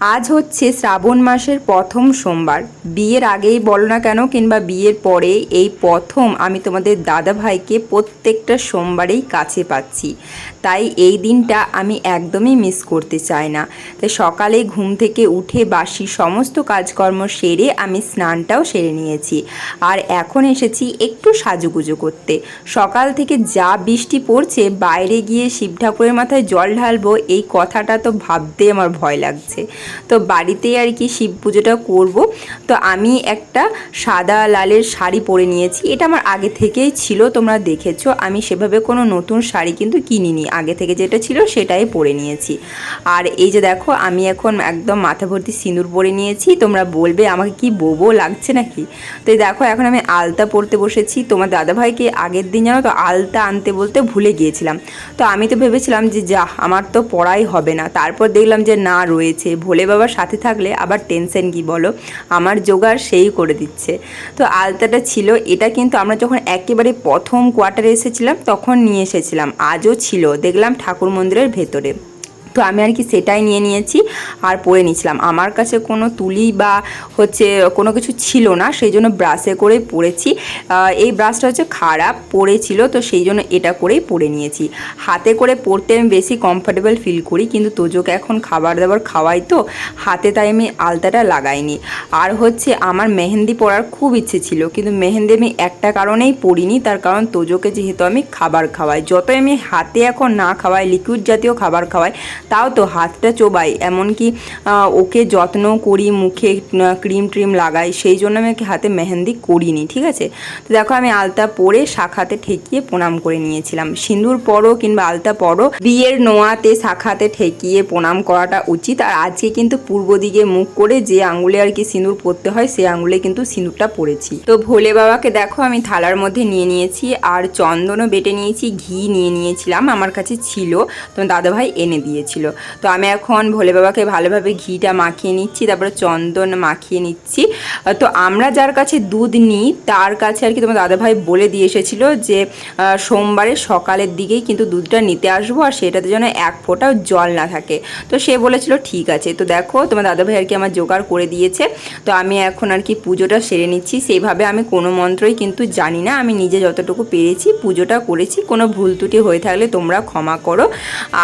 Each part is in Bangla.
আজ হচ্ছে শ্রাবণ মাসের প্রথম সোমবার। বিয়ের আগেই বলো না কেন কিংবা বিয়ের পরে এই প্রথম আমি তোমাদের দাদা ভাইকে প্রত্যেকটা সোমবারেই কাছে পাচ্ছি। তাই এই দিনটা আমি একদমই মিস করতে চাই না। তাই সকালে ঘুম থেকে উঠে বাসি সমস্ত কাজকর্ম সেরে আমি স্নানটাও সেরে নিয়েছি। আর এখন এসেছি একটু সাজুগুজু করতে। সকাল থেকে যা বৃষ্টি পড়ছে, বাইরে গিয়ে শিব ঠাকুরের মাথায় জল ঢালবো, এই কথাটা তো ভাবতেই আমার ভয় লাগছে। তো বাড়িতেই আর কি শিব পুজোটা করব। তো আমি একটা সাদা লালের শাড়ি পরে নিয়েছি। এটা আমার আগে থেকেই ছিল, তোমরা দেখেছ। আমি সেভাবে কোনো নতুন শাড়ি কিন্তু কিনিনি। আগে থেকে যেটা ছিল সেটাই পরে নিয়েছি। আর এই যে দেখো, আমি এখন একদম মাথা ভর্তি সিঁদুর পরে নিয়েছি। তোমরা বলবে, আমাকে কি বোবো লাগছে নাকি? তো দেখো, এখন আমি আলতা পরতে বসেছি। তোমার দাদাভাইকে আগের দিন জানো তো, আলতা আনতে বলতে ভুলে গিয়েছিলাম। তো আমি তো ভেবেছিলাম যে, যা, আমার তো পড়াই হবে না। তারপর দেখলাম যে, না, রয়েছে। ভোলে বাবার সাথে থাকলে আবার টেনশন কি বলো? আমার জোগাড় সেই করে দিচ্ছে। তো আলতাটা ছিল, এটা কিন্তু আমরা যখন একেবারে প্রথম কোয়ার্টারে এসেছিলাম, তখন নিয়ে এসেছিলাম। আজও ছিল দেখলাম ঠাকুর মন্দিরের ভেতরে। তো আমি আর কি সেটাই নিয়ে নিয়েছি আর পরে নিয়েছিলাম। আমার কাছে কোনো তুলি বা হচ্ছে কোনো কিছু ছিল না, সেই জন্য ব্রাশে করেই পরেছি। এই ব্রাশটা হচ্ছে খারাপ পড়েছিল তো সেই জন্য এটা করেই পরে নিয়েছি। হাতে করে পরতে আমি বেশি কমফর্টেবল ফিল করি, কিন্তু তোজোকে এখন খাবার দাবার খাওয়াই তো, হাতে তাই আমি আলতাটা লাগাইনি। আর হচ্ছে আমার মেহেন্দি পরার খুব ইচ্ছে ছিল, কিন্তু মেহেন্দি আমি একটা কারণেই পরিনি, তার কারণ তোজোকে যেহেতু আমি খাবার খাওয়াই। যতই আমি হাতে এখন না খাওয়াই লিকুইড জাতীয় খাবার খাওয়াই তাও তো হাতটা চোবাই। এমনকি ওকে যত্ন করি, মুখে ক্রিম ট্রিম লাগাই, সেই জন্য আমি হাতে মেহেন্দি করিনি, ঠিক আছে? তো দেখো, আমি আলতা পরে শাখাতে ঠেকিয়ে প্রণাম করে নিয়েছিলাম। সিঁদুর পরো কিংবা আলতা পরো, বিয়ের নোয়াতে শাখাতে ঠেকিয়ে প্রণাম করাটা উচিত। আর আজকে কিন্তু পূর্ব দিকে মুখ করে যে আঙ্গুলে আর কি সিঁদুর পরতে হয় সেই আঙুলে কিন্তু সিঁদুরটা পরেছি। তো ভোলে বাবাকে দেখো, আমি থালার মধ্যে নিয়ে নিয়েছি, আর চন্দনও বেটে নিয়েছি, ঘি নিয়ে নিয়েছিলাম, আমার কাছে ছিল। তো দাদাভাই এনে দিয়েছিল। তো আমি এখন ভোলে বাবাকে ভালোভাবে ঘিটা মাখিয়ে নিচ্ছি, তারপরে চন্দন মাখিয়ে নিচ্ছি। তো আমরা যার কাছে দুধ নিই, তার কাছে আর কি তোমার দাদাভাই বলে দিয়ে এসেছিল যে সোমবারে সকালের দিকেই কিন্তু দুধটা নিতে আসব আর সেটাতে যেন এক ফোঁটাও জল না থাকে। তো সে বলেছিল, ঠিক আছে। তো দেখো, তোমার দাদাভাই আর কি আমার জোগাড় করে দিয়েছে। তো আমি এখন আর কি পুজোটা সেরে নিচ্ছি। সেইভাবে আমি কোনো মন্ত্রই কিন্তু জানি না। আমি নিজে যতটুকু পেরেছি পুজোটা করেছি। কোনো ভুল ত্রুটি হয়ে থাকলে তোমরা ক্ষমা করো।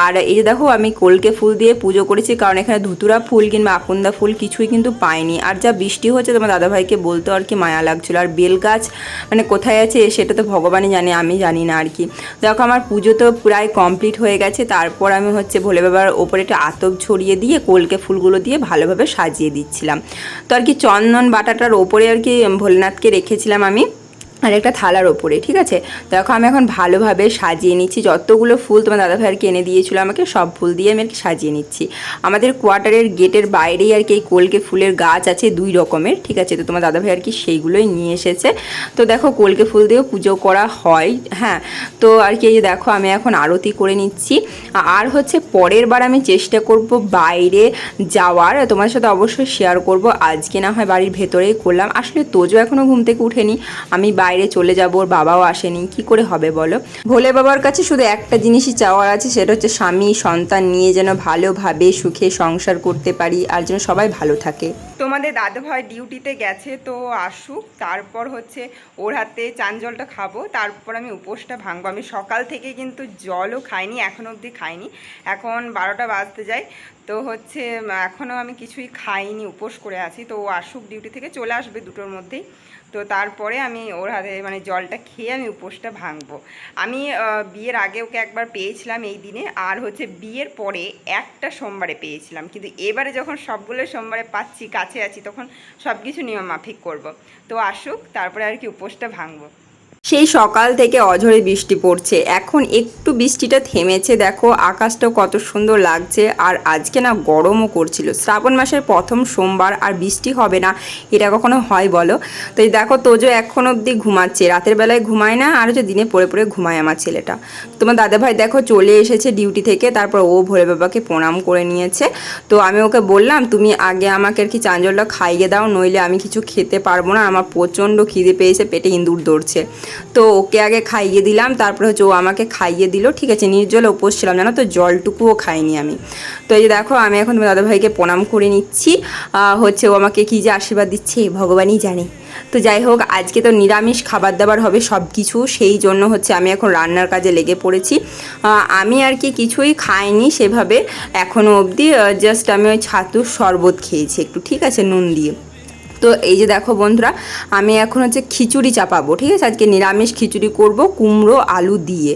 আর এই দেখো, আমি কলকে ফুল দিয়ে পুজো করেছি, কারণ এখানে ধুতুরা ফুল কিংবা আকন্দা ফুল কিছুই কিন্তু পাইনি। আর যা বৃষ্টি হচ্ছে, তোমার দাদাভাইকে বলতে আর কি মায়া লাগছিল। আর বেল গাছ মানে কোথায় আছে, সেটা তো ভগবানই জানে, আমি জানি না আর কি। দেখো, আমার পুজো তো প্রায় কমপ্লিট হয়ে গেছে, তারপর আমি হচ্ছে ভোলে বাবার ওপরে একটা আতপ ছড়িয়ে দিয়ে কলকে ফুলগুলো দিয়ে ভালোভাবে সাজিয়ে দিচ্ছিলাম। তো আর কি চন্দন বাটাটার ওপরে আর কি ভোলেনাথকে রেখেছিলাম আমি। আর একটা থালার ওপরে, ঠিক আছে? দেখো আমি এখন ভালোভাবে সাজিয়ে নিচ্ছি। যতগুলো ফুল তোমার দাদাভাই আর কি এনে দিয়েছিল আমাকে, সব ফুল দিয়ে আমি আর কি সাজিয়ে নিচ্ছি। আমাদের কোয়ার্টারের গেটের বাইরেই আর কি এই কলকে ফুলের গাছ আছে দুই রকমের, ঠিক আছে? তো তোমার দাদাভাই আর কি সেইগুলোই নিয়ে এসেছে। তো দেখো কলকে ফুল দিয়েও পুজো করা হয় হ্যাঁ? তো আর কি এই যে দেখো আমি এখন আরতি করে নিচ্ছি। আর হচ্ছে পরের বার আমি চেষ্টা করব বাইরে যাওয়ার। তোমার সাথে অবশ্যই শেয়ার করব। আজকে না হয় বাড়ির ভেতরেই করলাম। আসলে তোজো এখনও ঘুম থেকে উঠেনি। আমি বাইরে চলে যাব, ওর বাবাও আসেনি, কি করে হবে বলো? ভোলে বাবার কাছে শুধু একটা জিনিসই চাওয়ার আছে, সেটা হচ্ছে স্বামী, সন্তান নিয়ে যেন ভালোভাবে সুখে সংসার করতে পারি আর যেন সবাই ভালো থাকে। তোমাদের দাদাভাই ডিউটিতে গেছে, তো আসুক, তারপর হচ্ছে ওর হাতে চান জলটা খাব, তারপর আমি উপোসটা ভাঙবো। আমি সকাল থেকে কিন্তু জলও খাইনি এখনও অবধি খাইনি। এখন বারোটা বাজতে যায় তো হচ্ছে, এখনও আমি কিছুই খাইনি, উপোস করে আছি। তো ও আসুক ডিউটি থেকে চলে আসবে দুটোর মধ্যেই। তো তারপরে আমি ওর হাতে মানে জলটা খেয়ে আমি উপোসটা ভাঙবো। আমি বিয়ের আগে ওকে একবার পেয়েছিলাম এই দিনে। আর হচ্ছে বিয়ের পরে একটা সোমবারে পেয়েছিলাম। কিন্তু এবারে যখন সবগুলো সোমবারে পাচ্ছি, কাছে আছি, তখন সব কিছু নিয়ম মাফিক করব। তো আসুক, তারপরে আর কি উপোসটা ভাঙবো। সেই সকাল থেকে অঝরে বৃষ্টি পড়ছে। এখন একটু বৃষ্টিটা থেমেছে, দেখো। আকাশটাও কত সুন্দর লাগছে। আর আজকে না গরমও করছিল। শ্রাবণ মাসের প্রথম সোমবার আর বৃষ্টি হবে না, এটা কখনো হয় বলো? তো দেখো, তোজো এখন অবধি ঘুমাচ্ছে। রাতের বেলায় ঘুমায় না, আর হচ্ছে দিনে পড়ে পড়ে ঘুমায় আমার ছেলেটা। তোমার দাদাভাই দেখো চলে এসেছে ডিউটি থেকে, তারপর ও ভোলে বাবাকে প্রণাম করে নিয়েছে। তো আমি ওকে বললাম, তুমি আগে আমাকে আর কি চাঞ্জলটা খাইয়ে দাও, নইলে আমি কিছু খেতে পারব না। আমার প্রচণ্ড খিদে পেয়েছে, পেটে ইঁদুর দৌড়ছে তো ওকে আগে খাইয়ে দিলাম, তারপরে হচ্ছে ও আমাকে খাইয়ে দিল, ঠিক আছে? নির্জল উপোস ছিলাম, জানো তো? জলটুকুও খাইনি আমি। তো এই যে দেখো, আমি এখন দাদাভাইকে প্রণাম করে নিচ্ছি। হচ্ছে ও আমাকে কী যে আশীর্বাদ দিচ্ছে ভগবানই জানে। তো যাই হোক, আজকে তো নিরামিষ খাবার দাবার হবে সব কিছু সেই জন্য হচ্ছে আমি এখন রান্নার কাজে লেগে পড়েছি। আমি আর কি কিছুই খাইনি সেভাবে এখনও অবধি জাস্ট আমি ওই ছাতুর শরবত খেয়েছি একটু, ঠিক আছে? নুন দিয়ে। তো এই যে দেখো বন্ধুরা, আমি এখন হচ্ছে খিচুড়ি চাপাবো, ঠিক আছে? আজকে নিরামিষ খিচুড়ি করব, কুমড়ো, আলু দিয়ে।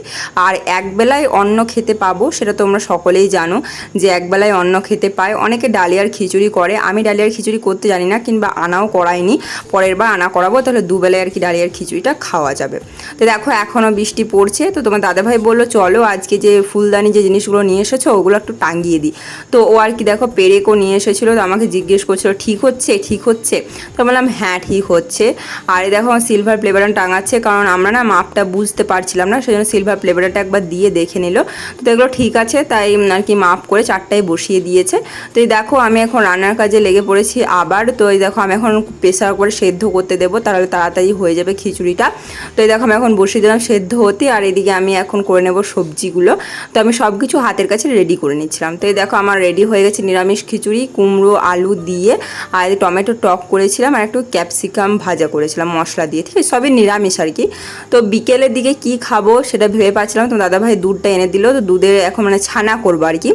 আর একবেলায় অন্ন খেতে পাবো, সেটা তোমরা সকলেই জানো যে একবেলায় অন্ন খেতে পায়। অনেকে ডালিয়ার খিচুড়ি করে, আমি ডালিয়ার খিচুড়ি করতে জানি না, কিংবা আনাও করাইনি। পরের বার আনা করাবো, তাহলে দুবেলায় আর কি ডালিয়ার খিচুড়িটা খাওয়া যাবে। তো দেখো, এখনও বৃষ্টি পড়ছে, তো তোমার দাদাভাই বলল, চলো আজকে যে ফুলদানি যে জিনিসগুলো নিয়ে এসেছ, ওগুলো একটু টাঙ্গিয়ে দিই। তো ও আর কি দেখো, পেরেকও নিয়ে এসেছিল, তো আমাকে জিজ্ঞেস করছিল, ঠিক হচ্ছে? ঠিক হচ্ছে? তো বললাম হ্যাঁ ঠিক হচ্ছে। আর এই দেখো সিলভার প্লেবারন টাঙাচ্ছে, কারণ আমরা না মাপটা বুঝতে পারছিলাম না সেই জন্য সিলভার প্লেবারটা একবার দিয়ে দেখে নিল। তো এগুলো ঠিক আছে, তাই আর কি মাপ করে চারটায় বসিয়ে দিয়েছে। তো এই দেখো, আমি এখন রান্নার কাজে লেগে পড়েছি আবার। তো এই দেখো, আমি এখন প্রেশার করে সেদ্ধ করতে দেবো, তাহলে তাড়াতাড়ি হয়ে যাবে খিচুড়িটা। তো এই দেখো, আমি এখন বসিয়ে দিলাম সেদ্ধ হতে, আর এদিকে আমি এখন করে নেব সবজিগুলো। তো আমি সব কিছু হাতের কাছে রেডি করে নিচ্ছিলাম। তো এই দেখো, আমার রেডি হয়ে গেছে নিরামিষ খিচুড়ি, কুমড়ো, আলু দিয়ে, আর টমেটো টক করেছিলাম আর একটু ক্যাপসিকাম ভাজা করেছিলাম মশলা দিয়ে, ঠিক আছে? সবই নিরামিষ আর কি। তো বিকেলের দিকে কি খাব সেটা ভেবে পাচ্ছিলাম, তো দাদাভাই দুধটা এনে দিল, তো দুধের এখন মানে ছানা করব আর কি।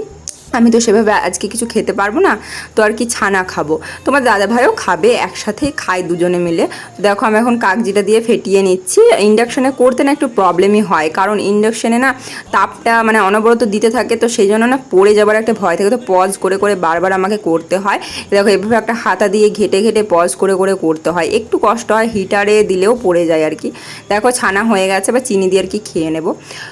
আমি তো সেভাবে আজকে কিছু খেতে পারব না, তো আর কি ছানা খাব। তোমার দাদা ভাইও খাবে একসাথেই খায় দুজনে মিলে। দেখো আমি এখন কাগজিটা দিয়ে ফেটিয়ে নিচ্ছি। ইন্ডাকশনে করতে না একটু প্রবলেমই হয়, কারণ ইন্ডাকশনে না তাপটা মানে অনবরত দিতে থাকে, তো সেই জন্য না পড়ে যাবার একটা ভয় থাকে। তো পজ করে করে বারবার আমাকে করতে হয়। দেখো এভাবে একটা হাতা দিয়ে ঘেটে ঘেটে পজ করে করে করতে হয়। একটু কষ্ট হয় হিটারে দিলেও পড়ে যায় আর কি। দেখো ছানা হয়ে গেছে বা চিনি দিয়ে আর কি খেয়ে নেব।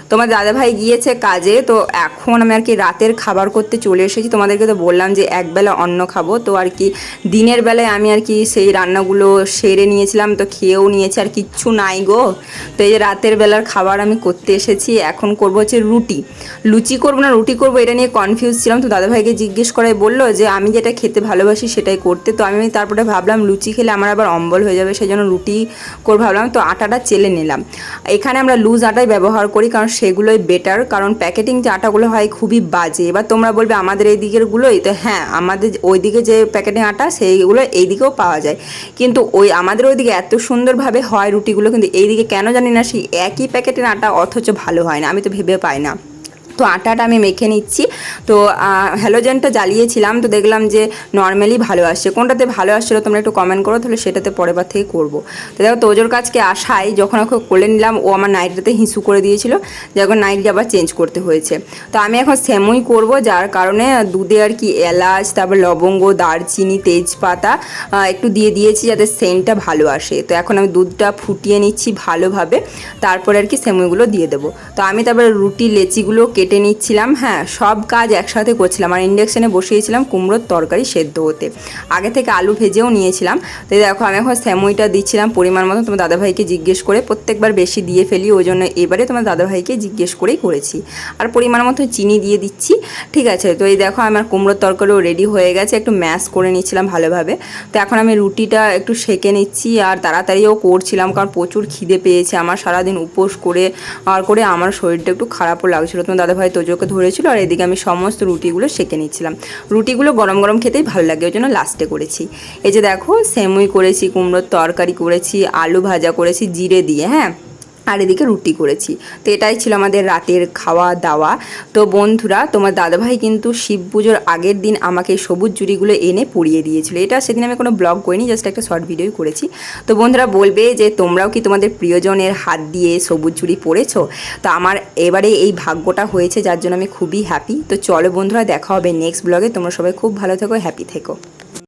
তোমার দাদাভাই গিয়েছে কাজে, তো এখন আমি আর কি রাতের খাবার করতে চলে এসেছি। তোমাদেরকে তো বললাম যে একবেলা অন্ন খাব। তো আর কি, দিনের বেলায় আমি আর কি সেই রান্নাগুলো সেরে নিয়েছিলাম, তো খেয়েও নিয়েছি, আর কিচ্ছু নাই গো। তো এই যে রাতের বেলার খাবার আমি করতে এসেছি, এখন করব হচ্ছে রুটি। লুচি করব না, রুটি করব, এটা নিয়ে কনফিউজ ছিলাম। তো দাদাভাইকে জিজ্ঞেস করাই বলল যে, আমি যেটা খেতে ভালোবাসি সেটাই করতে। তো আমি তারপরে ভাবলাম, লুচি খেলে আমার আবার অম্বল হয়ে যাবে সেই জন্য রুটি করে ভাবলাম। তো আটাটা চেলে নিলাম। এখানে আমরা লুজ আটাই ব্যবহার করি, কারণ সেগুলোই বেটার কারণ প্যাকেটিং যে আটাগুলো হয় খুবই বাজে। এবার তোমরা বলবে আমাদের এই দিকেরগুলোই তো হ্যাঁ আমাদের ওই দিকে যে প্যাকেটিং আটা, সেইগুলো এই দিকেও পাওয়া যায়। কিন্তু ওই আমাদের ওইদিকে এত সুন্দরভাবে হয় রুটিগুলো, কিন্তু এইদিকে কেন জানি না সেই একই প্যাকেটের আটা অথচ ভালো হয় না, আমি তো ভেবে পাই না। তো আটাটা আমি মেখে নিচ্ছি। তো হ্যালোজেনটা জ্বালিয়েছিলাম, তো দেখলাম যে নর্মালি ভালো আসছে। কোনটাতে ভালো আসছিল তোমরা একটু কমেন্ট করো, তাহলে সেটাতে পরের বার থেকে করব। তো দেখো, তোজোর কাজকে আসায় যখন ওকে কোলে নিলাম, ও আমার নাইটটাতে হিসু করে দিয়েছিল। যখন নাইট আবার চেঞ্জ করতে হয়েছে। তো আমি এখন সেমুই করব, যার কারণে দুধে আর কি এলাচ, তারপর লবঙ্গ, দারচিনি, তেজপাতা একটু দিয়ে দিয়েছি যাতে সেন্টটা ভালো আসে। তো এখন আমি দুধটা ফুটিয়ে নিচ্ছি ভালোভাবে। তারপরে আর কি সেমুইগুলো দিয়ে দেবো। তো আমি তারপরে রুটি, লেচিগুলো কেটে নিচ্ছিলাম হ্যাঁ সব কাজ একসাথে করছিলাম। আর ইন্ডাকশানে বসিয়েছিলাম কুমড়োর তরকারি সেদ্ধ হতে। আগে থেকে আলু ভেজেও নিয়েছিলাম। তো দেখো, আমি এখন স্যামুইটা দিচ্ছিলাম পরিমাণ মতো তোমার দাদাভাইকে জিজ্ঞেস করে প্রত্যেকবার বেশি দিয়ে ফেলি, ওই জন্য এবারে তোমার দাদাভাইকে জিজ্ঞেস করেই করেছি। আর পরিমাণ মতো চিনি দিয়ে দিচ্ছি, ঠিক আছে? তো এই দেখো, আমার কুমড়োর তরকারিও রেডি হয়ে গেছে। একটু ম্যাশ করে নিচ্ছিলাম ভালোভাবে। তো এখন আমি রুটিটা একটু সেকে নিচ্ছি আর তাড়াতাড়িও করছিলাম কারণ প্রচুর খিদে পেয়েছে। আমার সারাদিন উপোস করে আর করে আমার শরীরটা একটু খারাপও লাগছিল। তোমার দাদাভাই তোজোকে ধরেছিল আর এদিকে আমি সমস্ত রুটিগুলো সেঁকে নিচ্ছিলাম। রুটিগুলো গরম গরম খেতেই ভালো লাগে, ওই জন্য লাস্টে করেছি। এই যে দেখো, সেমুই করেছি, কুমড়োর তরকারি করেছি, আলু ভাজা করেছি, জিরে দিয়ে হ্যাঁ? আর এদিকে রুটি করেছি। তো এটাই ছিল আমাদের রাতের খাওয়া দাওয়া। তো বন্ধুরা, তোমার দাদাভাই কিন্তু শিব পুজোর আগের দিন আমাকে সবুজ জুড়িগুলো এনে পরিয়ে দিয়েছিল। এটা সেদিন আমি কোনো ব্লগ করিনি জাস্ট একটা শর্ট ভিডিওই করেছি। তো বন্ধুরা, বলবে যে তোমরাও কি তোমাদের প্রিয়জনের হাত দিয়ে সবুজ চুড়ি পরেছো? তো আমার এবারে এই ভাগ্যটা হয়েছে, যার জন্য আমি খুবই হ্যাপি তো চলো বন্ধুরা, দেখা হবে নেক্সট ব্লগে তোমরা সবাই খুব ভালো থেকো হ্যাপি থেকো।